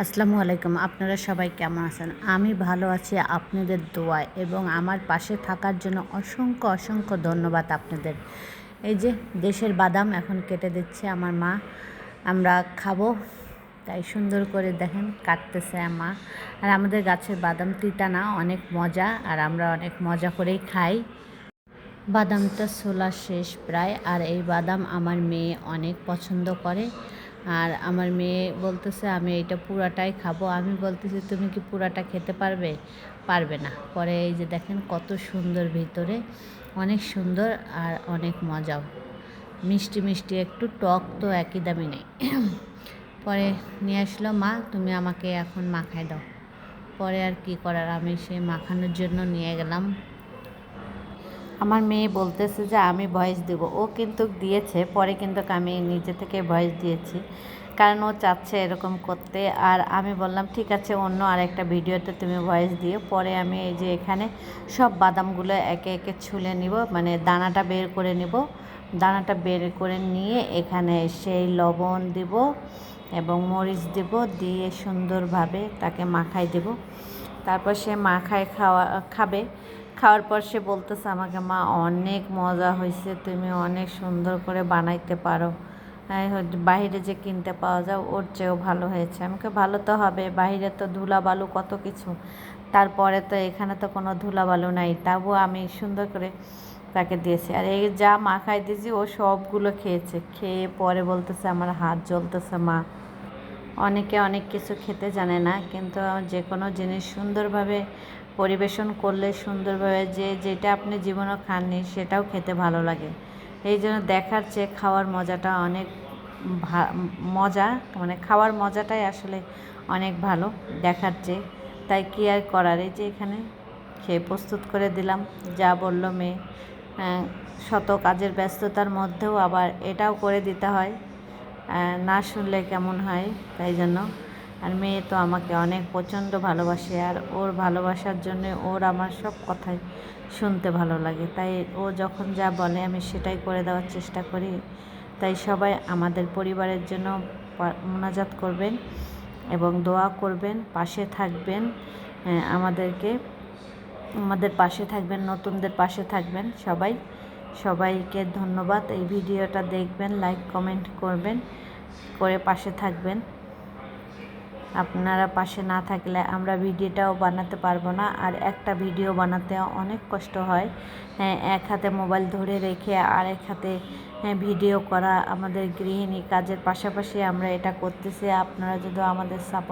আসসালামু আলাইকুম, আপনারা সবাই কেমন আছেন? আমি ভালো আছি, আপনাদের দোয়ায় এবং আমার পাশে থাকার জন্য অসংখ্য অসংখ্য ধন্যবাদ আপনাদের। এই যে দেশের বাদাম এখন কেটে দিচ্ছে আমার মা, আমরা খাব। তাই সুন্দর করে দেখেন কাটতেছে মা। আর আমাদের গাছের বাদাম তিতা না অনেক মজা, আর আমরা অনেক মজা করেই খাই। বাদামটা ছোলা শেষ প্রায়, আর এই বাদাম আমার মেয়ে অনেক পছন্দ করে। আর আমার মেয়ে বলতেছে, আমি এটা পুরাটাই খাব। আমি বলতেছি, তুমি কি পুরাটা খেতে পারবে? পারবে না। পরে এই যে দেখেন কত সুন্দর ভিতরে, অনেক সুন্দর আর অনেক মজাও। মিষ্টি মিষ্টি, একটু টক তো একই দামি নেই। পরে নিয়ে আসলো, মা, তুমি আমাকে এখন মাখাই দাও। পরে আর কি করার, আমি সে মাখানোর জন্য নিয়ে গেলাম। আমার মেয়ে বলতেছে যে, আমি ভয়েস দেব। ও কিন্তু দিয়েছে, পরে কিন্তু আমি নিজে থেকে ভয়েস দিয়েছি। কারণ ও চাচ্ছে এরকম করতে। আর আমি বললাম, ঠিক আছে, অন্য আরেকটা ভিডিওতে তুমি ভয়েস দিও। পরে আমি এই যে এখানে সব বাদামগুলো একে একে ছুলে নিব মানে দানাটা বের করে নিব। দানাটা বের করে নিয়ে এখানে সেই লবণ দিব এবং মরিচ দেব, দিয়ে সুন্দরভাবে তাকে মাখাই দেব। তারপর সে মাখায় খাওয়া, খাবে। খাওয়ার পর সে বলতেছে আমাকে, মা, অনেক মজা হয়েছে তুমি অনেক সুন্দর করে বানাইতে পারো। বাহিরে যে কিনতে পাওয়া যায়, ওর চেয়েও ভালো হয়েছে। আমাকে ভালো তো হবে, বাহিরে তো ধুলা বালু কত কিছু। তারপরে তো এখানে তো কোনো ধুলা বালু নাই তবুও আমি সুন্দর করে তাকে দিয়েছি। আর এই যা মাখাই দিয়েছি, ও সবগুলো খেয়েছে। খেয়ে পরে বলতেছে, আমার হাত জ্বলতেছে, মা। অনেকে অনেক কিছু খেতে জানে না, কিন্তু যে কোনো জিনিস সুন্দরভাবে পরিবেশন করলে সুন্দরভাবে যে যেটা আপনি জীবনে খাননি সেটাও খেতে ভালো লাগে। এই জন্য দেখার চেয়ে খাওয়ার মজাটা অনেক মজা মানে খাওয়ার মজাটাই আসলে অনেক ভালো দেখার চেয়ে। তাই কী আর করার? এই যে এখানে খেয়ে প্রস্তুত করে দিলাম, যা বলল মেয়ে। শত কাজের ব্যস্ততার মধ্যেও আবার এটাও করে দিতে হয়। না শুনলে কেমন হয় তাই জন্য। আর মেয়ে তো আমাকে অনেক প্রচণ্ড ভালোবাসে আর ওর ভালোবাসার জন্য ওর আমার সব কথাই শুনতে ভালো লাগে। তাই ও যখন যা বলে আমি সেটাই করে দেওয়ার চেষ্টা করি। তাই সবাই আমাদের পরিবারের জন্য মোনাজাত করবেন এবং দোয়া করবেন, পাশে থাকবেন আমাদেরকে, আমাদের পাশে থাকবেন, নতুনদের পাশে থাকবেন সবাই। সবাইকে ধন্যবাদ। এই ভিডিওটা দেখবেন লাইক কমেন্ট করবেন, করে পাশে থাকবেন। আপনারা পাশে না থাকলে আমরা ভিডিওটাও বানাতে পারব না। আর একটা ভিডিও বানাতে অনেক কষ্ট হয়। হ্যাঁ এক হাতে মোবাইল ধরে রেখে আর এক হাতে হ্যাঁ ভিডিও করা আমাদের গৃহিণী কাজের পাশাপাশি আমরা এটা করতেছি। আপনারা যদি আমাদের সাপোর্ট